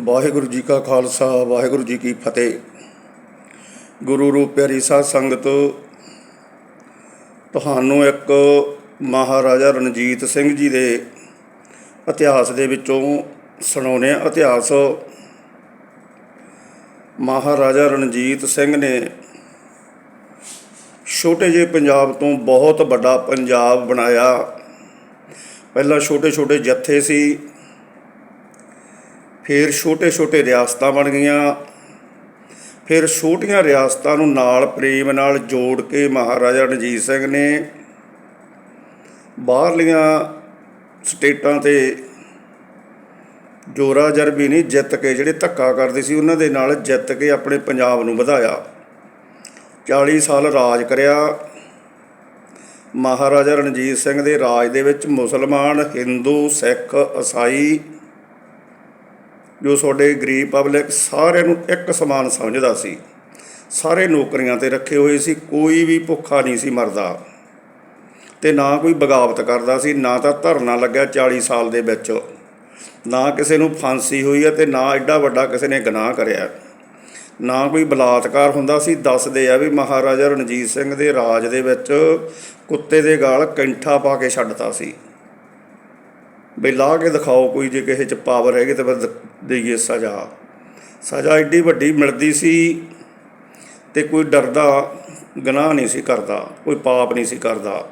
ਵਾਹਿਗੁਰੂ ਜੀ ਕਾ ਖਾਲਸਾ, ਵਾਹਿਗੁਰੂ ਜੀ ਕੀ ਫਤਿਹ। ਗੁਰੂ ਰੂਪ ਪਿਆਰੀ ਸਾਧ ਸੰਗਤ, ਤੁਹਾਨੂੰ ਇੱਕ ਮਹਾਰਾਜਾ ਰਣਜੀਤ ਸਿੰਘ ਜੀ ਦੇ ਇਤਿਹਾਸ ਦੇ ਵਿੱਚੋਂ ਸੁਣਾਉਂਦੇ ਹਾਂ ਇਤਿਹਾਸ। ਮਹਾਰਾਜਾ ਰਣਜੀਤ ਸਿੰਘ ਨੇ ਛੋਟੇ ਜਿਹੇ ਪੰਜਾਬ ਤੋਂ ਬਹੁਤ ਵੱਡਾ ਪੰਜਾਬ ਬਣਾਇਆ। ਪਹਿਲਾਂ ਛੋਟੇ ਛੋਟੇ ਜੱਥੇ ਸੀ ਫਿਰ ਛੋਟੇ ਛੋਟੇ ਰਿਆਸਤਾਂ ਬਣ ਗਈਆਂ। ਫਿਰ ਛੋਟੀਆਂ ਰਿਆਸਤਾਂ ਨੂੰ ਨਾਲ ਪ੍ਰੇਮ ਨਾਲ ਜੋੜ ਕੇ ਮਹਾਰਾਜਾ ਰਣਜੀਤ ਸਿੰਘ ਨੇ ਬਾਹਰਲੀਆਂ ਸਟੇਟਾਂ ਤੇ ਜੋਰਾ ਜਰਬੀ ਨਹੀਂ, ਜਿੱਤ ਕੇ ਜਿਹੜੇ ਧੱਕਾ ਕਰਦੇ ਸੀ, ਉਹਨਾਂ ਦੇ ਨਾਲ ਜਿੱਤ ਕੇ ਆਪਣੇ ਪੰਜਾਬ ਨੂੰ ਵਧਾਇਆ। 40 ਸਾਲ ਰਾਜ ਕਰਿਆ। ਮਹਾਰਾਜਾ ਰਣਜੀਤ ਸਿੰਘ ਦੇ ਰਾਜ ਦੇ ਵਿੱਚ ਮੁਸਲਮਾਨ, ਹਿੰਦੂ, ਸਿੱਖ ਈਸਾਈ ਜੋ ਤੁਹਾਡੇ ਗਰੀਬ ਪਬਲਿਕ ਸਾਰਿਆਂ ਨੂੰ ਇੱਕ ਸਮਾਨ ਸਮਝਦਾ ਸੀ। ਸਾਰੇ ਨੌਕਰੀਆਂ ਤੇ ਰੱਖੇ ਹੋਏ ਸੀ, ਕੋਈ ਵੀ ਭੁੱਖਾ ਨਹੀਂ ਸੀ ਮਰਦਾ। ਤੇ ਨਾ ਕੋਈ ਬਗਾਵਤ ਕਰਦਾ ਸੀ, ਨਾ ਤਾਂ ਧਰਨਾ ਲੱਗਿਆ 40 ਸਾਲ ਦੇ ਵਿੱਚ। ਨਾ ਕਿਸੇ ਨੂੰ ਫਾਂਸੀ ਹੋਈ ਹੈ ਤੇ ਨਾ ਐਡਾ ਵੱਡਾ ਕਿਸੇ ਨੇ ਗੁਨਾਹ ਕਰਿਆ। ਨਾ ਕੋਈ ਬਲਾਤਕਾਰ ਹੁੰਦਾ ਸੀ, ਦੱਸਦੇ ਆ ਵੀ ਮਹਾਰਾਜਾ ਰਣਜੀਤ ਸਿੰਘ ਦੇ ਰਾਜ ਦੇ ਵਿੱਚ ਕੁੱਤੇ ਦੇ ਗਾਲ ਕੈਂਠਾ ਪਾ ਕੇ ਛੱਡਤਾ ਸੀ। ਬਈ ਲਾ ਕੇ ਦਿਖਾਓ ਕੋਈ ਜੇ ਕਿਸੇ ਚ ਪਾਵਰ ਹੈਗੀ ਤਾਂ ਫਿਰ ਦੇਈਏ ਸਜ਼ਾ। ਸਜ਼ਾ ਐਡੀ ਵੱਡੀ ਮਿਲਦੀ ਸੀ ਤੇ ਕੋਈ ਡਰਦਾ ਗੁਨਾਹ ਨਹੀਂ ਸੀ ਕਰਦਾ, ਕੋਈ ਪਾਪ ਨਹੀਂ ਸੀ ਕਰਦਾ।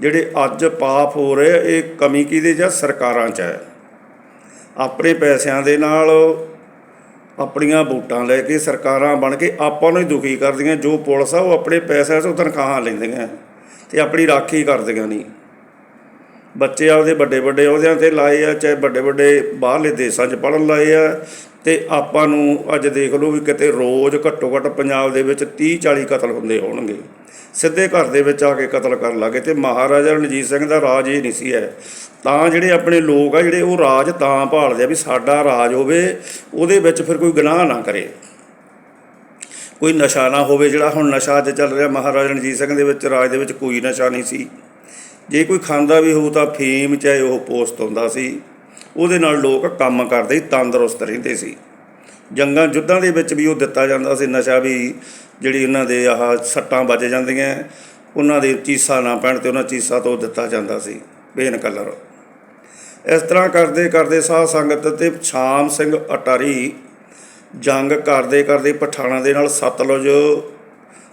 ਜਿਹੜੇ ਅੱਜ ਪਾਪ ਹੋ ਰਹੇ ਇਹ ਕਮੀ ਕਿਹਦੇ ਜਾਂ ਸਰਕਾਰਾਂ 'ਚ ਹੈ ਆਪਣੇ ਪੈਸਿਆਂ ਦੇ ਨਾਲ ਆਪਣੀਆਂ ਵੋਟਾਂ ਲੈ ਕੇ ਸਰਕਾਰਾਂ ਬਣ ਕੇ ਆਪਾਂ ਨੂੰ ਹੀ ਦੁਖੀ ਕਰਦੀਆਂ। ਜੋ ਪੁਲਿਸ ਆ, ਉਹ ਆਪਣੇ ਪੈਸਿਆਂ 'ਚੋਂ ਤਨਖਾਹਾਂ ਲੈਂਦੀਆਂ ਤੇ ਆਪਣੀ ਰਾਖੀ ਕਰਦੀਆਂ ਨਹੀਂ। ਬੱਚੇ ਆਪਦੇ ਵੱਡੇ ਵੱਡੇ ਅਹੁਦਿਆਂ ਤੇ ਲਾਏ ਆ, ਚਾਹੇ ਵੱਡੇ ਵੱਡੇ ਬਾਹਰਲੇ ਦੇਸ਼ਾਂ 'ਚ ਪੜਨ ਲਾਏ ਆ। ਤੇ ਆਪਾਂ ਨੂੰ ਅੱਜ ਦੇਖ ਲਓ ਵੀ ਕਿਤੇ ਰੋਜ਼ ਘੱਟੋ ਘੱਟ ਪੰਜਾਬ ਦੇ ਵਿੱਚ 30 40 ਕਤਲ ਹੁੰਦੇ ਹੋਣਗੇ। ਸਿੱਧੇ ਘਰ ਦੇ ਵਿੱਚ ਆ ਕੇ ਕਤਲ ਕਰਨ ਲੱਗੇ ਤੇ ਮਹਾਰਾਜਾ ਰਣਜੀਤ ਸਿੰਘ ਦਾ ਰਾਜ ਇਹ ਨਹੀਂ ਸੀ ਹੈ। ਤਾਂ ਜਿਹੜੇ ਆਪਣੇ ਲੋਕ ਆ, ਜਿਹੜੇ ਉਹ ਰਾਜ ਤਾਂ ਭਾਲਦੇ ਆ ਵੀ ਸਾਡਾ ਰਾਜ ਹੋਵੇ, ਉਹਦੇ ਵਿੱਚ ਫਿਰ ਕੋਈ ਗੁਨਾਹ ਨਾ ਕਰੇ। ਕੋਈ ਨਸ਼ਾ ਨਾ ਹੋਵੇ ਜਿਹੜਾ ਹੁਣ ਨਸ਼ਾ ਅੱਜ ਚੱਲ ਰਿਹਾ, ਮਹਾਰਾਜਾ ਰਣਜੀਤ ਸਿੰਘ ਦੇ ਵਿੱਚ, ਰਾਜ ਦੇ ਵਿੱਚ ਕੋਈ ਨਸ਼ਾ ਨਹੀਂ ਸੀ। ਜੇ ਕੋਈ ਖਾਂਦਾ ਵੀ ਹੋਊ ਤਾਂ ਫੀਮ ਚਾਹੇ ਉਹ ਪੋਸਟ ਹੁੰਦਾ ਸੀ। ਉਹਦੇ ਨਾਲ ਲੋਕ ਕੰਮ ਕਰਦੇ ਤੰਦਰੁਸਤ ਰਹਿੰਦੇ ਸੀ। ਜੰਗਾਂ ਯੁੱਧਾਂ ਦੇ ਵਿੱਚ ਵੀ ਉਹ ਦਿੱਤਾ ਜਾਂਦਾ ਸੀ ਨਸ਼ਾ ਵੀ, ਜਿਹੜੀ ਉਹਨਾਂ ਦੇ ਆਹ ਸੱਟਾਂ ਵੱਜ ਜਾਂਦੀਆਂ, ਉਹਨਾਂ ਦੇ ਚੀਸਾ ਨਾ ਪੈਣ ਤੇ ਉਹਨਾਂ ਚੀਸਾ ਤੋਂ ਦਿੱਤਾ ਜਾਂਦਾ ਸੀ ਪੇਨ ਕਲਰ ਇਸ ਤਰ੍ਹਾਂ ਕਰਦੇ ਕਰਦੇ ਸਾਧ ਸੰਗਤ ਤੇ ਸ਼ਾਮ ਸਿੰਘ ਅਟਾਰੀ ਜੰਗ ਕਰਦੇ ਕਰਦੇ ਪਠਾਣਾ ਦੇ ਨਾਲ ਸਤਲੁਜ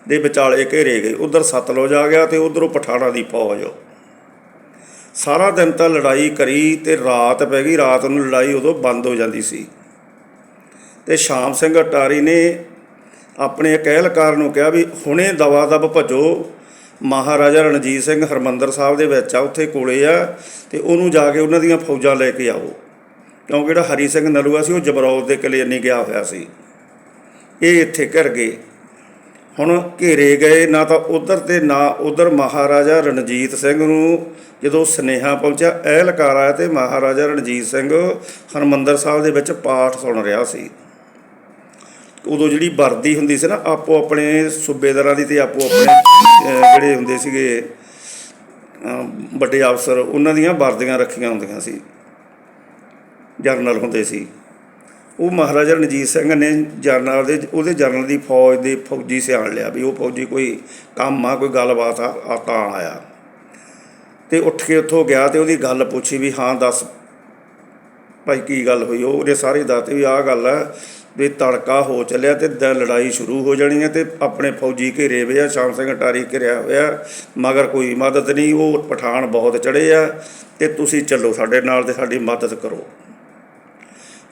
ਦੇ ਵਿਚਾਲੇ ਘੇਰੇ ਗਏ। ਉਧਰ ਸਤਲੁਜ ਆ ਗਿਆ ਤੇ ਉਧਰੋਂ ਪਠਾਣਾ ਦੀ ਫੌਜ। ਸਾਰਾ ਦਿਨ ਤਾਂ ਲੜਾਈ ਕਰੀ ਤੇ ਰਾਤ ਪੈ ਗਈ, ਰਾਤ ਨੂੰ ਲੜਾਈ ਉਦੋਂ ਬੰਦ ਹੋ ਜਾਂਦੀ ਸੀ। ਤੇ ਸ਼ਾਮ ਸਿੰਘ ਅਟਾਰੀ ਨੇ ਆਪਣੇ ਅਹਿਲਕਾਰ ਨੂੰ ਕਿਹਾ ਵੀ ਹੁਣੇ ਦਵਾ ਦਬ ਭਜੋ। ਮਹਾਰਾਜਾ ਰਣਜੀਤ ਸਿੰਘ ਹਰਮੰਦਰ ਸਾਹਿਬ ਦੇ ਵਿੱਚ ਆ, ਉੱਥੇ ਕੋਲੇ ਆ ਤੇ ਉਹਨੂੰ ਜਾ ਕੇ ਉਹਨਾਂ ਦੀਆਂ ਫੌਜਾਂ ਲੈ ਕੇ ਆਓ। ਕਿਉਂਕਿ ਜਿਹੜਾ ਹਰੀ ਸਿੰਘ ਨਲੂਆ ਸੀ, ਉਹ ਜਬਰੌਦ ਦੇ ਕਿਲੇ ਨਹੀਂ ਗਿਆ ਹੋਇਆ ਸੀ। ਇਹ ਇੱਥੇ ਘਰ ਗਏ। ਹੁਣ ਘੇਰੇ ਗਏ ਨਾ ਤਾਂ ਉਧਰ ਤੇ ਨਾ ਉਧਰ ਮਹਾਰਾਜਾ ਰਣਜੀਤ ਸਿੰਘ ਨੂੰ। ਜਦੋਂ ਸਨੇਹਾ ਪਹੁੰਚਿਆ, ਅਹਿਲਕਾਰ ਆਇਆ ਤੇ ਮਹਾਰਾਜਾ ਰਣਜੀਤ ਸਿੰਘ ਹਰਮੰਦਰ ਸਾਹਿਬ ਦੇ ਵਿੱਚ ਪਾਠ ਸੁਣ ਰਿਹਾ ਸੀ। ਉਦੋਂ ਜਿਹੜੀ ਵਰਦੀ ਹੁੰਦੀ ਸੀ ਨਾ, ਆਪੋ ਆਪਣੇ ਸੂਬੇਦਾਰਾਂ ਦੀ ਤੇ ਆਪੋ ਆਪਣੇ ਜਿਹੜੇ ਹੁੰਦੇ ਸੀਗੇ ਵੱਡੇ ਅਫਸਰ, ਉਹਨਾਂ ਦੀਆਂ ਵਰਦੀਆਂ ਰੱਖੀਆਂ ਹੁੰਦੀਆਂ ਸੀ। ਜਰਨਲ ਹੁੰਦੇ ਸੀ। ਉਹ ਮਹਾਰਾਜਾ ਰਣਜੀਤ ਸਿੰਘ ਨੇ ਜਰਨਲ ਦੇ, ਉਹਦੇ ਜਰਨਲ ਦੀ ਫੌਜ ਦੇ ਫੌਜੀ ਸਿਆਣ ਲਿਆ ਵੀ ਉਹ ਫੌਜੀ ਕੋਈ ਕੰਮ ਆ, ਕੋਈ ਗੱਲਬਾਤ ਆ ਆ ਤਾਂ ਆਇਆ। ਤੇ ਉੱਠ ਕੇ ਉੱਥੋਂ ਗਿਆ ਤੇ ਉਹਦੀ ਗੱਲ ਪੁੱਛੀ ਵੀ, ਹਾਂ, ਦੱਸ ਭਾਈ ਕੀ ਗੱਲ ਹੋਈ? ਉਹਨੇ ਸਾਰੇ ਦੱਸਤੇ ਵੀ ਆਹ ਗੱਲ ਹੈ ਵੀ ਤੜਕਾ ਹੋ ਚੱਲਿਆ ਤੇ ਦ, ਲੜਾਈ ਸ਼ੁਰੂ ਹੋ ਜਾਣੀ ਹੈ ਤੇ ਆਪਣੇ ਫੌਜੀ ਘੇਰੇ ਹੋਏ ਆ, ਸ਼ਾਮ ਸਿੰਘ ਅਟਾਰੀ ਘਿਰਿਆ ਹੋਇਆ, ਮਗਰ ਕੋਈ ਮਦਦ ਨਹੀਂ, ਉਹ ਪਠਾਨ ਬਹੁਤ ਚੜੇ ਆ ਤੇ ਤੁਸੀਂ ਚੱਲੋ ਸਾਡੇ ਨਾਲ ਤੇ ਸਾਡੀ ਮਦਦ ਕਰੋ।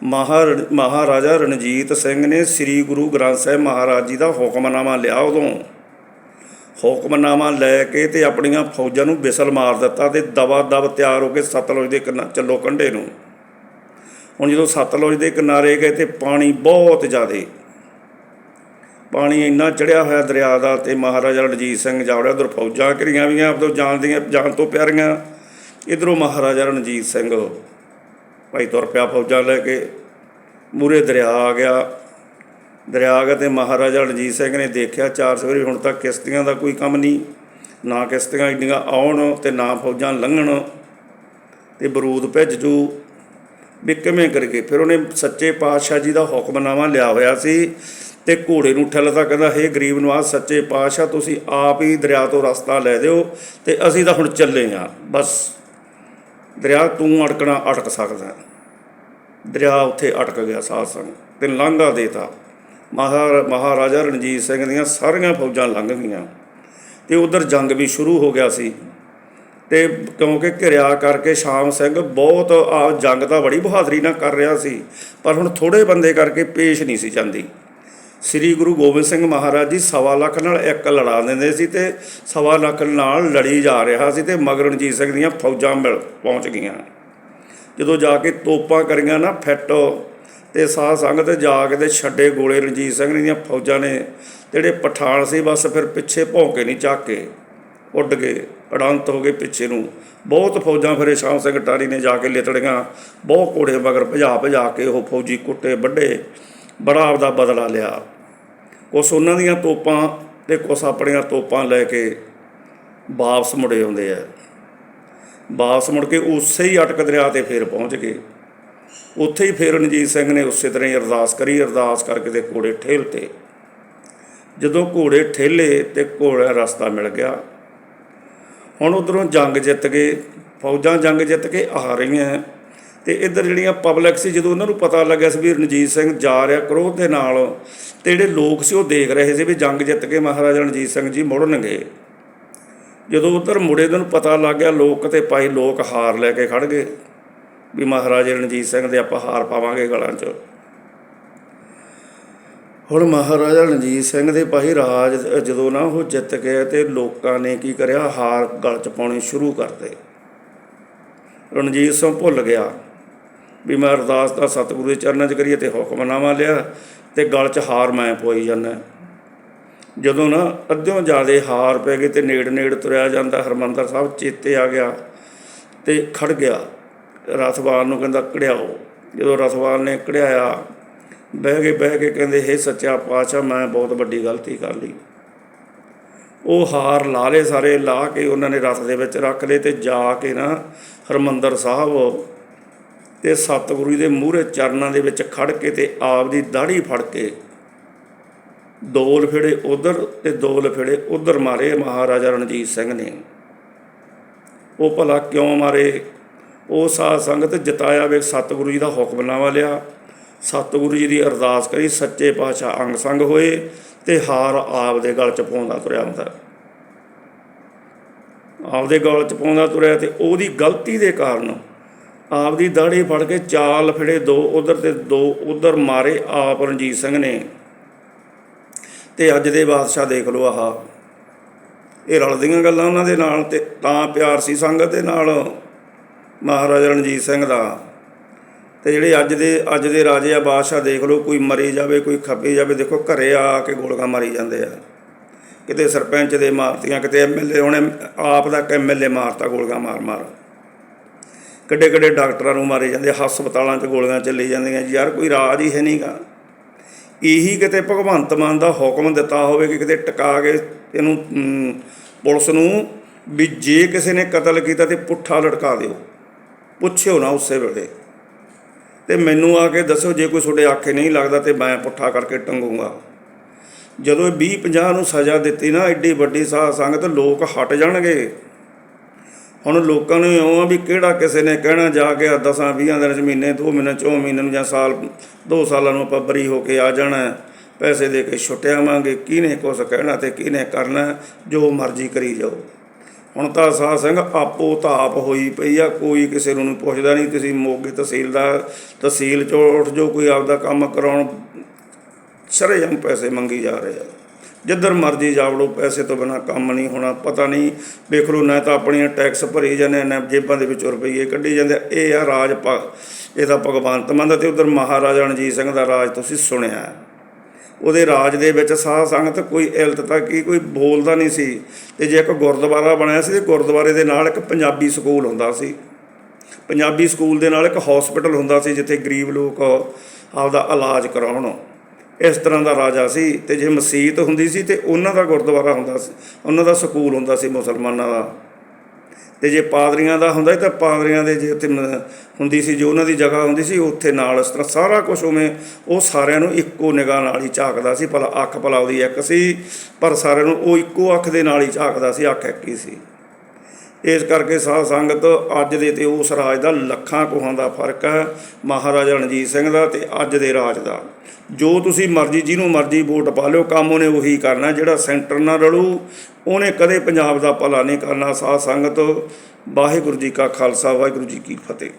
ਮਹਾਰ ਮਹਾਰਾਜਾ ਰਣਜੀਤ ਸਿੰਘ ਨੇ ਸ੍ਰੀ ਗੁਰੂ ਗ੍ਰੰਥ ਸਾਹਿਬ ਮਹਾਰਾਜ ਜੀ ਦਾ ਹੁਕਮਨਾਮਾ ਲਿਆ ਉਦੋਂ। ਹੁਕਮਨਾਮਾ ਲੈ ਕੇ ਤੇ ਆਪਣੀਆਂ ਫੌਜਾਂ ਨੂੰ ਬਿਸਲ ਮਾਰ ਦਿੱਤਾ ਤੇ ਦਵਾ ਦਬ ਤਿਆਰ ਹੋ ਕੇ ਸਤਲੁਜ ਦੇ ਕਿਨਾ ਚੱਲੋ ਕੰਢੇ ਨੂੰ। ਹੁਣ ਜਦੋਂ ਸਤਲੁਜ ਦੇ ਕਿਨਾਰੇ ਗਏ ਤੇ ਪਾਣੀ ਬਹੁਤ ਜ਼ਿਆਦੇ। ਪਾਣੀ ਇੰਨਾ ਚੜਿਆ ਹੋਇਆ ਦਰਿਆ ਦਾ ਤੇ ਮਹਾਰਾਜਾ ਰਣਜੀਤ ਸਿੰਘ ਜਾਵੜਿਆ ਉਧਰ ਫੌਜਾਂ ਘਿਰੀਆਂ ਵੀਆਂ ਆਪ ਤੋਂ ਜਾਨ ਦੀਆਂ ਜਾਨ ਤੋਂ ਪਿਆਰੀਆਂ। ਇਧਰੋਂ ਮਹਾਰਾਜਾ ਰਣਜੀਤ ਸਿੰਘ ਭਾਈ ਤੁਰ ਪਿਆ ਫੌਜਾਂ ਲੈ ਕੇ ਮੂਰੇ ਦਰਿਆ ਆ ਗਿਆ। ਦਰਿਆ ਗਿਆ ਤੇ ਮਹਾਰਾਜਾ ਰਣਜੀਤ ਸਿੰਘ ਨੇ ਦੇਖਿਆ ਚਾਰ ਸਵੇਰੇ ਹੁਣ ਤੱਕ ਕਿਸ਼ਤੀਆਂ ਦਾ ਕੋਈ ਕੰਮ ਨਹੀਂ, ਨਾ ਕਿਸ਼ਤੀਆਂ ਇੰਡੀਆਂ ਆਉਣ ਤੇ ਨਾ ਫੌਜਾਂ ਲੰਘਣ ਤੇ ਬਰੂਦ ਭਿੱਜ ਜੂ, ਵੀ ਕਿਵੇਂ ਕਰਕੇ ਫਿਰ ਉਹਨੇ ਸੱਚੇ ਪਾਤਸ਼ਾਹ ਜੀ ਦਾ ਹੁਕਮਨਾਮਾ ਲਿਆ ਹੋਇਆ ਸੀ ਤੇ ਘੋੜੇ ਨੂੰ ਠੱਲਦਾ ਕਹਿੰਦਾ, ਹੇ ਗਰੀਬ ਨਵਾਜ਼ ਸੱਚੇ ਪਾਤਸ਼ਾਹ, ਤੁਸੀਂ ਆਪ ਹੀ ਦਰਿਆ ਤੋਂ ਰਸਤਾ ਲੈ ਦਿਓ ਤੇ ਅਸੀਂ ਤਾਂ ਹੁਣ ਚੱਲੇ ਹਾਂ ਬਸ। ਦਰਿਆ ਤੂੰ ਅਟਕਣਾ ਅਟਕ ਸਕਦਾ ਦਰਿਆ ਉੱਥੇ ਅਟਕ ਗਿਆ ਸਾਧ ਸੰਗ। ਤੇ ਲਾਂਘਾ ਦੇਤਾ। ਮਹਾਰ ਮਹਾਰਾਜਾ ਰਣਜੀਤ ਸਿੰਘ ਦੀਆਂ ਸਾਰੀਆਂ ਫੌਜਾਂ ਲੰਘ ਗਈਆਂ। ਤੇ ਉਧਰ ਜੰਗ ਵੀ ਸ਼ੁਰੂ ਹੋ ਗਿਆ ਸੀ। ਤੇ ਕਿਉਂਕਿ ਘਿਰਿਆ ਕਰਕੇ ਸ਼ਾਮ ਸਿੰਘ ਬਹੁਤ ਆ ਜੰਗ ਤਾਂ ਬੜੀ ਬਹਾਦਰੀ ਨਾਲ ਕਰ ਰਿਹਾ ਸੀ। ਪਰ ਹੁਣ ਥੋੜੇ ਬੰਦੇ ਕਰਕੇ ਪੇਸ਼ ਨਹੀਂ ਸੀ ਜਾਂਦੀ। ਸ੍ਰੀ ਗੁਰੂ ਗੋਬਿੰਦ ਸਿੰਘ ਮਹਾਰਾਜ ਜੀ ਸਵਾ ਲੱਖ ਨਾਲ ਇੱਕ ਲੜਾ ਦਿੰਦੇ ਸੀ ਤੇ ਸਵਾ ਲੱਖ ਨਾਲ ਲੜੀ ਜਾ ਰਿਹਾ ਸੀ ਤੇ ਮਗਰ ਰਣਜੀਤ ਸਿੰਘ ਦੀਆਂ ਫੌਜਾਂ ਮਿਲ ਪਹੁੰਚ ਗਈਆਂ। ਜਦੋਂ ਜਾ ਕੇ ਤੋਪਾਂ ਕਰੀਆਂ ਨਾ ਫਿੱਟ ਤੇ ਸਾਧ ਸੰਗਤ ਤੇ ਜਾ ਕੇ ਤੇ ਛੱਡੇ ਗੋਲੇ ਰਣਜੀਤ ਸਿੰਘ ਦੀਆਂ ਫੌਜਾਂ ਨੇ, ਜਿਹੜੇ ਪਠਾਨ ਸੀ ਬਸ ਫਿਰ ਪਿੱਛੇ ਭੌਂਕੇ ਨਹੀਂ ਚੱਕ ਕੇ ਉੱਡ ਗਏ, ਅੜੰਤ ਹੋ ਗਏ ਪਿੱਛੇ ਨੂੰ। ਬਹੁਤ ਫੌਜਾਂ ਫਿਰ ਸ਼ਾਮ ਸਿੰਘ ਟਾਰੀ ਨੇ ਜਾ ਕੇ ਲਿਤੜੀਆਂ, ਬਹੁਤ ਘੋੜੇ ਮਗਰ ਭਜਾ ਭਜਾ ਕੇ ਉਹ ਫੌਜੀ ਕੁੱਟੇ, ਵੱਡੇ, ਬੜਾ ਆਪਦਾ ਬਦਲਾ ਲਿਆ। ਕੁਛ ਉਹਨਾਂ ਦੀਆਂ ਤੋਪਾਂ ਤੇ ਕੁਛ ਆਪਣੀਆਂ ਤੋਪਾਂ ਲੈ ਕੇ ਵਾਪਸ ਮੁੜੇ ਆਉਂਦੇ ਆ। ਵਾਪਸ ਮੁੜ ਕੇ ਉਸੇ ਹੀ ਅਟਕ ਦਰਿਆ ਤੇ ਫੇਰ ਪਹੁੰਚ ਗਏ। ਉੱਥੇ ਹੀ ਫੇਰ ਰਣਜੀਤ ਸਿੰਘ ਨੇ ਉਸੇ ਤਰ੍ਹਾਂ ਹੀ ਅਰਦਾਸ ਕਰੀ, ਅਰਦਾਸ ਕਰਕੇ ਤੇ ਘੋੜੇ ਠੇਲਤੇ ਜਦੋਂ ਘੋੜੇ ਠੇਲੇ ਤੇ ਘੋੜਾ ਰਸਤਾ ਮਿਲ ਗਿਆ, ਹੁਣ ਉਧਰੋਂ ਜੰਗ ਜਿੱਤ ਗਏ, ਫੌਜਾਂ ਜੰਗ ਜਿੱਤ ਕੇ ਆ ਰਹੀਆਂ। ਤੇ ਇੱਧਰ ਜਿਹੜੀਆਂ ਪਬਲਿਕ ਸੀ, ਜਦੋਂ ਉਹਨਾਂ ਨੂੰ ਪਤਾ ਲੱਗਿਆ ਸੀ ਵੀ ਰਣਜੀਤ ਸਿੰਘ ਜਾ ਰਿਹਾ ਕ੍ਰੋਧ ਦੇ ਨਾਲ, ਤੇ ਜਿਹੜੇ ਲੋਕ ਸੀ ਉਹ ਦੇਖ ਰਹੇ ਸੀ ਵੀ ਜੰਗ ਜਿੱਤ ਕੇ ਮਹਾਰਾਜਾ ਰਣਜੀਤ ਸਿੰਘ ਜੀ ਮੁੜਨਗੇ। ਜਦੋਂ ਉਧਰ ਮੁੜੇ ਨੂੰ ਪਤਾ ਲੱਗ ਗਿਆ ਲੋਕ ਤੇ ਭਾਈ ਲੋਕ ਹਾਰ ਲੈ ਕੇ ਖੜ ਗਏ ਵੀ ਮਹਾਰਾਜਾ ਰਣਜੀਤ ਸਿੰਘ ਦੇ ਆਪਾਂ ਹਾਰ ਪਾਵਾਂਗੇ ਗਲਾਂ 'ਚ। ਹੁਣ ਮਹਾਰਾਜਾ ਰਣਜੀਤ ਸਿੰਘ ਦੇ ਭਾਈ ਰਾਜ ਜਦੋਂ ਨਾ ਉਹ ਜਿੱਤ ਗਏ ਤੇ ਲੋਕਾਂ ਨੇ ਕੀ ਕਰਿਆ? ਹਾਰ ਗਲ 'ਚ ਪਾਉਣੀ ਸ਼ੁਰੂ ਕਰਤੇ ਰਣਜੀਤ ਸਿੰਘ ਭੁੱਲ ਗਿਆ। ਵੀ ਮੈਂ ਅਰਦਾਸ ਤਾਂ ਸਤਿਗੁਰੂ ਦੇ ਚਰਨਾਂ 'ਚ ਕਰੀਏ ਤੇ ਹੁਕਮਨਾਮਾ ਲਿਆ ਤੇ ਗਲ 'ਚ ਹਾਰ ਮੈਂ ਪੋਈ ਜਾਂਦਾ। ਜਦੋਂ ਨਾ ਅੱਧਿਓਂ ਜ਼ਿਆਦੇ ਹਾਰ ਪੈ ਗਏ ਤੇ ਨੇੜ ਨੇੜ ਤੁਰਿਆ ਜਾਂਦਾ, ਹਰਮੰਦਰ ਸਾਹਿਬ ਚੇਤੇ ਆ ਗਿਆ ਤੇ ਖੜ ਗਿਆ। ਰਥਵਾਨ ਨੂੰ ਕਹਿੰਦਾ ਕਢਿਆਓ ਜਦੋਂ ਰਥਵਾਨ ਨੇ ਕਢਿਆਇਆ ਬਹਿ ਕੇ ਬਹਿ ਕੇ ਕਹਿੰਦੇ, ਹੇ ਸੱਚਾ ਪਾਤਸ਼ਾਹ, ਮੈਂ ਬਹੁਤ ਵੱਡੀ ਗਲਤੀ ਕਰ ਲਈ। ਉਹ ਹਾਰ ਲਾ ਲਏ ਸਾਰੇ ਲਾ ਕੇ ਉਹਨਾਂ ਨੇ ਰਥ ਦੇ ਵਿੱਚ ਰੱਖ ਲਏ ਤੇ ਜਾ ਕੇ ਨਾ ਹਰਮੰਦਰ ਸਾਹਿਬ ਤੇ ਸਤਿਗੁਰੂ ਦੇ ਮੂਹਰੇ ਚਰਨਾਂ ਦੇ ਵਿੱਚ ਖੜ ਕੇ ਤੇ ਆਪ ਦੀ ਦਾੜੀ ਫੜ ਕੇ ਦੋ ਲਫੇੜੇ ਉਧਰ ਤੇ ਦੋ ਲਫੇੜੇ ਉਧਰ ਮਾਰੇ ਮਹਾਰਾਜਾ ਰਣਜੀਤ ਸਿੰਘ ਨੇ। ਉਹ ਭਲਾ ਕਿਉਂ ਮਾਰੇ? ਉਹ ਸਾਧ ਸੰਗਤ ਜਤਾਇਆ ਵੇ ਸਤਿਗੁਰੂ ਜੀ ਦਾ ਹੁਕਮਨਾਮਾ ਲਿਆ। ਸਤਿਗੁਰੂ ਜੀ ਦੀ ਅਰਦਾਸ ਕਰੀ ਸੱਚੇ ਪਾਤਸ਼ਾਹ ਅੰਗ ਸੰਗ ਹੋਏ ਤੇ ਹਾਰ ਆਪ ਦੇ ਗਲ ਚ ਪਾਉਂਦਾ ਤੁਰਿਆ ਹੁੰਦਾ ਆਪਦੇ ਗਲ ਚ ਪਾਉਂਦਾ ਤੁਰਿਆ ਤੇ ਉਹਦੀ ਗਲਤੀ ਦੇ ਕਾਰਨ ਆਪਦੀ ਦਾੜੀ ਫੜ ਕੇ ਚਾਲ ਫੜੇ ਦੋ ਉਧਰ ਤੇ ਦੋ ਉਧਰ ਮਾਰੇ ਆਪ ਰਣਜੀਤ ਸਿੰਘ ਨੇ। ਤੇ ਅੱਜ ਦੇ ਬਾਦਸ਼ਾਹ ਦੇਖ ਲਓ ਆਹ। ਇਹ ਰਲਦੀਆਂ ਗੱਲਾਂ ਉਹਨਾਂ ਦੇ ਨਾਲ ਤੇ ਤਾਂ ਪਿਆਰ ਸੀ ਸੰਗਤ ਦੇ ਨਾਲ ਮਹਾਰਾਜਾ ਰਣਜੀਤ ਸਿੰਘ ਦਾ। ਤੇ ਜਿਹੜੇ ਅੱਜ ਦੇ ਅੱਜ ਦੇ ਰਾਜੇ ਆ, ਬਾਦਸ਼ਾਹ ਦੇਖ ਲਓ, ਕੋਈ ਮਰੀ ਜਾਵੇ, ਕੋਈ ਖੱਪੀ ਜਾਵੇ, ਦੇਖੋ ਘਰੇ ਆ ਕੇ ਗੋਲੀਆਂ ਮਾਰੀ ਜਾਂਦੇ ਆ। ਕਿਤੇ ਸਰਪੰਚ ਦੇ ਮਾਰਤੀਆਂ, ਕਿਤੇ ਐਮਐਲਏ ਉਹਨੇ ਆਪ ਦਾ ਐਮਐਲਏ ਮਾਰਤਾ ਗੋਲੀਆਂ ਮਾਰ ਮਾਰ ਕਿੱਡੇ ਕਿੱਡੇ ਡਾਕਟਰਾਂ ਨੂੰ ਮਾਰੇ ਜਾਂਦੇ ਹਸਪਤਾਲਾਂ 'ਚ ਗੋਲੀਆਂ ਚੱਲੀ ਜਾਂਦੀਆਂ ਯਾਰ ਕੋਈ ਰਾਜ ਹੀ ਹੈ ਨਹੀਂਗਾ ਇਹੀ ਕਿਤੇ ਭਗਵੰਤ ਮਾਨ ਦਾ ਹੁਕਮ ਦਿੱਤਾ ਹੋਵੇ ਕਿ ਕਿਤੇ ਟਿਕਾ ਕੇ ਇਹਨੂੰ ਪੁਲਿਸ ਨੂੰ ਵੀ ਜੇ ਕਿਸੇ ਨੇ ਕਤਲ ਕੀਤਾ ਤੇ ਪੁੱਠਾ ਲਟਕਾ ਦਿਓ। ਪੁੱਛਿਓ ਨਾ ਉਸੇ ਵੇਲੇ। ਤੇ ਮੈਨੂੰ ਆ ਕੇ ਦੱਸੋ ਜੇ ਕੋਈ ਤੁਹਾਡੇ ਆਖੇ ਨਹੀਂ ਲੱਗਦਾ ਤੇ ਮੈਂ ਪੁੱਠਾ ਕਰਕੇ ਟੰਗੂੰਗਾ। ਜਦੋਂ 20 50 ਨੂੰ ਸਜ਼ਾ ਦਿੱਤੀ ਨਾ, ਐਡੀ ਵੱਡੀ ਸਾਧ ਸੰਗਤ ਲੋਕ ਹਟ ਜਾਣਗੇ। ਹੁਣ ਲੋਕਾਂ ਨੂੰ ਇਉਂ ਆ ਵੀ ਕਿਹੜਾ ਕਿਸੇ ਨੇ ਕਹਿਣਾ ਜਾ ਕੇ 10 20 ਦਿਨ ਚ ਮਹੀਨੇ 2 ਮਹੀਨੇ 4 ਮਹੀਨੇ ਨੂੰ ਜਾਂ ਸਾਲ 2 ਸਾਲਾਂ ਨੂੰ ਆਪਾਂ ਬਰੀ ਹੋ ਕੇ ਆ ਜਾਣਾ ਪੈਸੇ ਦੇ ਕੇ ਛੁੱਟਿਆਵਾਂਗੇ ਕਿਹਨੇ ਕੁਛ ਕਹਿਣਾ ਤੇ ਕਿਹਨੇ ਕਰਨਾ ਜੋ ਮਰਜ਼ੀ ਕਰੀ ਜਾਓ। ਹੁਣ ਤਾਂ ਸਾਹ ਸਿੰਘ ਆਪੋ ਤਾਪ ਹੋਈ ਪਈ ਆ, ਕੋਈ ਕਿਸੇ ਨੂੰ ਨਹੀਂ ਪੁੱਛਦਾ ਨਹੀਂ ਤੁਸੀਂ ਮੋਗੇ ਤਹਿਸੀਲਦਾਰ, ਤਹਿਸੀਲ ਚੋਂ ਉੱਠ ਜੋ ਕੋਈ ਆਪਦਾ ਕੰਮ ਕਰਾਉਣ। ਸ਼ਰੇਆਮ ਪੈਸੇ ਮੰਗੀ ਜਾ ਰਹੇ ਆ। ਜਿੱਧਰ ਮਰਜ਼ੀ ਜਾਵੜੋ ਪੈਸੇ ਤੋਂ ਬਿਨਾ ਕੰਮ ਨਹੀਂ ਹੋਣਾ ਪਤਾ ਨਹੀਂ। ਵੇਖ ਲਓ ਨਾ ਤਾਂ ਆਪਣੀਆਂ ਟੈਕਸ ਭਰੀ ਜਾਂਦੇ ਆ, ਨਾ ਜੇਬਾਂ ਦੇ ਵਿੱਚੋਂ ਰੁਪਈਏ ਕੱਢੀ ਜਾਂਦੇ। ਇਹ ਆ ਰਾਜ ਭ ਇਹਦਾ ਭਗਵੰਤ ਮਾਨ ਦਾ ਤੇ ਉਧਰ ਮਹਾਰਾਜਾ ਰਣਜੀਤ ਸਿੰਘ ਦਾ ਰਾਜ ਤੁਸੀਂ ਸੁਣਿਆ। ਉਹਦੇ ਰਾਜ ਦੇ ਵਿੱਚ ਸਾਧ ਸੰਗਤ ਕੋਈ ਇਲਤ ਤਾਂ ਕੀ ਕੋਈ ਬੋਲਦਾ ਨਹੀਂ ਸੀ। ਤੇ ਜੇ ਇੱਕ ਗੁਰਦੁਆਰਾ ਬਣਿਆ ਸੀ ਤੇ ਗੁਰਦੁਆਰੇ ਦੇ ਨਾਲ ਇੱਕ ਪੰਜਾਬੀ ਸਕੂਲ ਹੁੰਦਾ ਸੀ। ਪੰਜਾਬੀ ਸਕੂਲ ਦੇ ਨਾਲ ਇੱਕ ਹਸਪੀਟਲ ਹੁੰਦਾ ਸੀ ਜਿੱਥੇ ਗਰੀਬ ਲੋਕ ਆਪਦਾ ਇਲਾਜ ਕਰਾਉਣ। ਇਸ ਤਰ੍ਹਾਂ ਦਾ ਰਾਜਾ ਸੀ ਤੇ ਜੇ ਮਸਜਿਦ ਹੁੰਦੀ ਸੀ ਤੇ ਉਹਨਾਂ ਦਾ ਗੁਰਦੁਆਰਾ ਹੁੰਦਾ ਸੀ, ਉਹਨਾਂ ਦਾ ਸਕੂਲ ਹੁੰਦਾ ਸੀ ਮੁਸਲਮਾਨਾਂ ਦਾ। ਤੇ ਜੇ ਪਾਦਰੀਆਂ ਦਾ ਹੁੰਦਾ ਤਾਂ ਪਾਦਰੀਆਂ ਦੇ ਜੇ ਉੱਥੇ ਹੁੰਦੀ ਸੀ, ਜੋ ਉਹਨਾਂ ਦੀ ਜਗ੍ਹਾ ਹੁੰਦੀ ਸੀ, ਉੱਥੇ ਨਾਲ ਇਸ ਤਰ੍ਹਾਂ ਸਾਰਾ ਕੁਝ ਉਵੇਂ ਉਹ ਸਾਰਿਆਂ ਨੂੰ ਇੱਕੋ ਨਿਗਾਹ ਨਾਲ ਹੀ ਝਾਕਦਾ ਸੀ, ਭਲਾ ਅੱਖ ਭਲਾ ਉਹਦੀ ਇੱਕ ਸੀ, ਪਰ ਸਾਰਿਆਂ ਨੂੰ ਉਹ ਇੱਕੋ ਅੱਖ ਦੇ ਨਾਲ ਹੀ ਝਾਕਦਾ ਸੀ, ਅੱਖ ਇੱਕ ਹੀ ਸੀ। ਇਸ ਕਰਕੇ ਸਾਧ ਸੰਗਤ ਅੱਜ ਦੇ ਤੇ ਉਸ ਰਾਜ ਦਾ ਲੱਖਾਂ ਕੋਹਾਂ ਦਾ ਫ਼ਰਕ ਹੈ, ਮਹਾਰਾਜਾ ਰਣਜੀਤ ਸਿੰਘ ਦਾ ਤੇ ਅੱਜ ਦੇ ਰਾਜ ਦਾ। ਜੋ ਤੁਸੀਂ ਮਰਜ਼ੀ, ਜਿਹਨੂੰ ਮਰਜ਼ੀ ਵੋਟ ਪਾ ਲਿਓ, ਕੰਮ ਉਹਨੇ ਉਹੀ ਕਰਨਾ, ਜਿਹੜਾ ਸੈਂਟਰ ਨਾਲ ਰਲੂ, ਉਹਨੇ ਕਦੇ ਪੰਜਾਬ ਦਾ ਭਲਾ ਨਹੀਂ ਕਰਨਾ। ਸਾਧ ਸੰਗਤ, ਵਾਹਿਗੁਰੂ ਜੀ ਕਾ ਖਾਲਸਾ, ਵਾਹਿਗੁਰੂ ਜੀ ਕੀ ਫਤਿਹ।